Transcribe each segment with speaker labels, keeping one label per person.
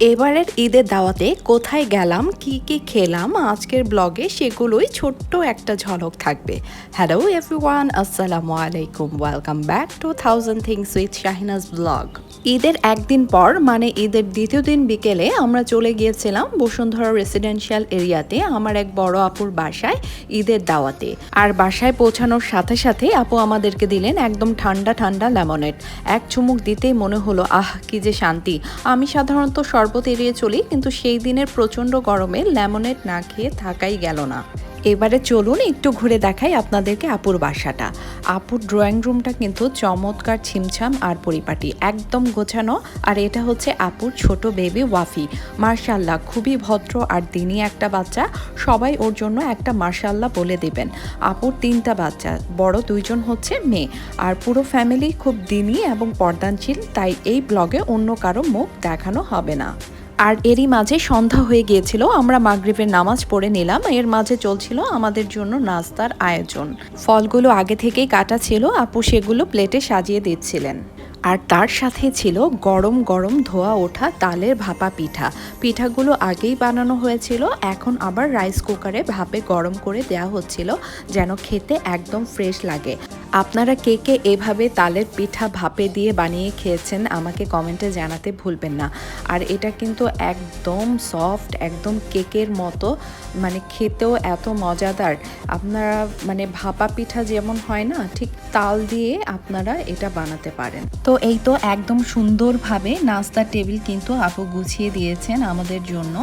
Speaker 1: এবারের ঈদের দাওয়াতে কোথায় গেলাম, কি কি খেলাম, আজকের ব্লগে সেগুলোই ছোট্ট একটা ঝলক থাকবে। হ্যালো এভরিওয়ান আসসালামু আলাইকুম welcome back to thousand things with Shahinaz blog ঈদের একদিন পর মানে ঈদের দ্বিতীয় দিন বিকেলে, আমরা চলে গিয়েছিলাম বসুন্ধরা রেসিডেন্সিয়াল এরিয়াতে আমার এক বড় আপুর বাসায় ঈদের দাওয়াতে। আর বাসায় পৌঁছানোর সাথে সাথে আপু আমাদেরকে দিলেন একদম ঠান্ডা ঠান্ডা লেমনেড এক চুমুক দিতেই মনে হলো, আহ, কি যে শান্তি। আমি সাধারণত শরবত এড়িয়ে চলি কিন্তু সেই দিনের প্রচণ্ড গরমে লেমনেড না খেয়ে থাকাই গেল না। এবারে চলুন একটু ঘুরে দেখাই আপনাদেরকে আপুর বাসাটা। আপুর ড্রয়িং রুমটা কিন্তু চমৎকার ছিমছাম আর পরিপাটি, একদম গোছানো। আর এটা হচ্ছে আপুর ছোট বেবি ওয়াফি। মার্শাল্লাহ, খুবই ভদ্র আর দিনই একটা বাচ্চা। সবাই ওর জন্য একটা মার্শাল্লাহ বলে দেবেন। আপুর তিনটা বাচ্চা, বড় দুইজন হচ্ছে মেয়ে। আর পুরো ফ্যামিলি খুব দিনই এবং পর্দানশীল, তাই এই ব্লগে অন্য কারও মুখ দেখানো হবে না। আর এরই মাঝে সন্ধ্যা হয়ে গিয়েছিল, আমরা মাগরিবের নামাজ পড়ে নিলাম। এর মাঝে চলছিল আমাদের জন্য নাস্তার আয়োজন। ফলগুলো আগে থেকেই কাটা ছিল, আপু সেগুলো প্লেটে সাজিয়ে দিচ্ছিলেন। আর তার সাথে ছিল গরম গরম ধোয়া ওঠা তালের ভাপা পিঠা। পিঠাগুলো আগেই বানানো হয়েছিল, এখন আবার রাইস কুকারে ভাপে গরম করে দেওয়া হচ্ছিল, যেন খেতে একদম ফ্রেশ লাগে। আপনারা কে কে এভাবে তালের পিঠা ভাপে দিয়ে বানিয়ে খেয়েছেন আমাকে কমেন্টে জানাতে ভুলবেন না। আর এটা কিন্তু একদম সফট একদম কেকের মতো মানে খেতেও এত মজাদার। আপনারা মানে ভাপা পিঠা যেমন হয় না, ঠিক তাল দিয়ে আপনারা এটা বানাতে পারেন। তো এই তো একদম সুন্দরভাবে নাস্তার টেবিল কিন্তু আপু গুছিয়ে দিয়েছেন আমাদের জন্য।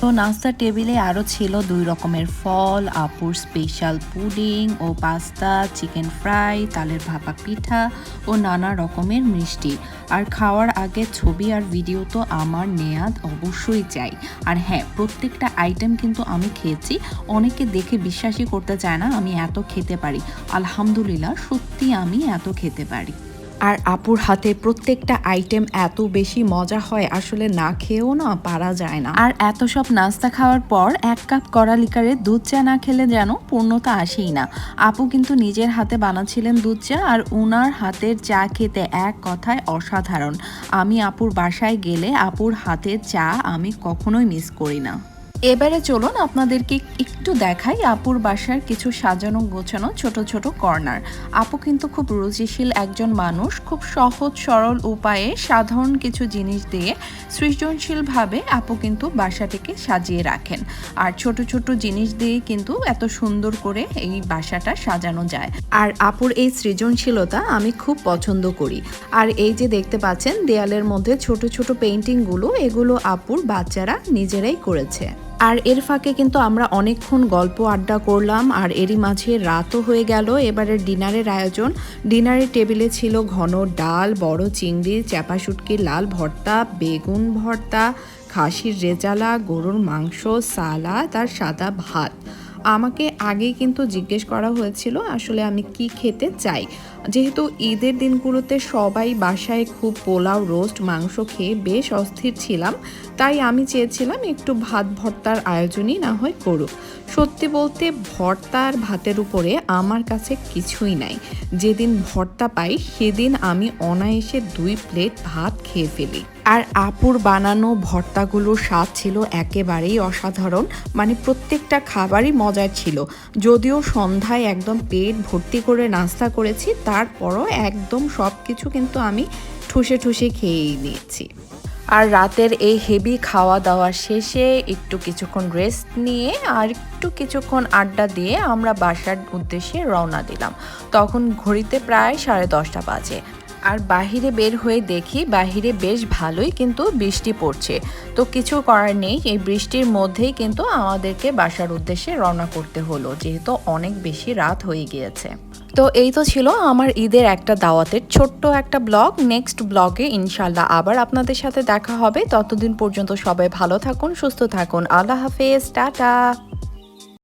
Speaker 1: তো নাস্তার টেবিলে আরও ছিল দুই রকমের ফল, আপুর স্পেশাল পুডিং ও পাস্তা চিকেন ফ্রাই তালের ভাপা পিঠা ও নানা রকমের মিষ্টি। আর খাওয়ার আগে ছবি আর ভিডিও তো আমার নেয়াদ অবশ্যই চাই। আর হ্যাঁ প্রত্যেকটা আইটেম কিন্তু আমি খেয়েছি। অনেকে দেখে বিশ্বাসই করতে চায় না আমি এত খেতে পারি। আলহামদুলিল্লাহ, সত্যি আমি এত খেতে পারি। আর আপুর হাতে প্রত্যেকটা আইটেম এত বেশি মজা হয়, আসলে না খেয়েও না পারা যায় না। আর এত সব নাস্তা খাওয়ার পর এক কাপ কড়া লিকারের দুধ চা না খেলে যেন পূর্ণতা আসেই না। আপু কিন্তু নিজের হাতে বানাচ্ছিলেন দুধ চা আর উনার হাতের চা খেতে এক কথায় অসাধারণ। আমি আপুর বাসায় গেলে আপুর হাতের চা আমি কখনোই মিস করি না। এবারে চলুন আপনাদেরকে একটু দেখাই আপুর বাসার কিছু সাজানো গোছানো ছোট ছোট কর্নার। আপু কিন্তু খুব রুচিশীল একজন মানুষ, খুব সহজ সরল উপায়ে সাধারণ কিছু জিনিস দিয়ে সৃজনশীলভাবে আপু কিন্তু বাসাটিকে সাজিয়ে রাখেন। আর ছোট ছোট জিনিস দিয়ে কিন্তু এত সুন্দর করে এই বাসাটা সাজানো যায়। আর আপুর এই সৃজনশীলতা আমি খুব পছন্দ করি। আর এই যে দেখতে পাচ্ছেন, দেয়ালের মধ্যে ছোট ছোট পেন্টিংগুলো এগুলো আপুর বাচ্চারা নিজেরাই করেছে। আর এর ফাঁকে কিন্তু আমরা অনেকক্ষণ গল্প আড্ডা করলাম, আর এরই মাঝে রাতও হয়ে গেল। এবারের ডিনারের আয়োজন। ডিনারের টেবিলে ছিল ঘন ডাল, বড় চিংড়ি, চ্যাপা শুটকি, লাল ভর্তা, বেগুন ভর্তা, খাসির রেজালা, গরুর মাংস, সালাদ আর সাদা ভাত। আমাকে আগেই কিন্তু জিজ্ঞেস করা হয়েছিল আসলে আমি কি খেতে চাই। যেহেতু ঈদের দিনগুলোতে সবাই বাসায় খুব পোলাও, রোস্ট, মাংস খেয়ে বেশ অস্থির ছিলাম, তাই আমি চেয়েছিলাম একটু ভাত ভর্তার আয়োজনই না হয় করুক। সত্যি বলতে ভর্তার ভাতের উপরে আমার কাছে কিছুই নাই। যেদিন ভর্তা পাই, সেদিন আমি অনায়াসে দুই প্লেট ভাত খেয়ে ফেলি। আর আপুর বানানো ভর্তাগুলোর স্বাদ ছিল একেবারেই অসাধারণ মানে প্রত্যেকটা খাবারই মজার ছিল। যদিও সন্ধ্যায় একদম পেট ভর্তি করে নাস্তা করেছি, তারপরও একদম সব কিছু কিন্তু আমি ঠুসে ঠুসে খেয়েই নিয়েছি। আর রাতের এই হেভি খাওয়া দাওয়া শেষে একটু কিছুক্ষণ রেস্ট নিয়ে আর একটু কিছুক্ষণ আড্ডা দিয়ে আমরা বাসার উদ্দেশ্যে রওনা দিলাম। তখন ঘড়িতে প্রায় সাড়ে দশটা বাজে। আর বাহিরে বের হয়ে দেখি বাহিরে বেশ ভালোই কিন্তু বৃষ্টি পড়ছে। তো কিছু করার নেই, এই বৃষ্টির মধ্যেই কিন্তু আমাদেরকে বাসার উদ্দেশ্যে রওনা করতে হলো, যেহেতু অনেক বেশি রাত হয়ে গিয়েছে। তো এই তো ছিল আমার ঈদের একটা দাওয়াতের ছোট্ট একটা ব্লগ। নেক্সট ব্লগে ইনশাল্লাহ আবার আপনাদের সাথে দেখা হবে। ততদিন পর্যন্ত সবাই ভালো থাকুন, সুস্থ থাকুন। আল্লাহ হাফেজ, টাটা।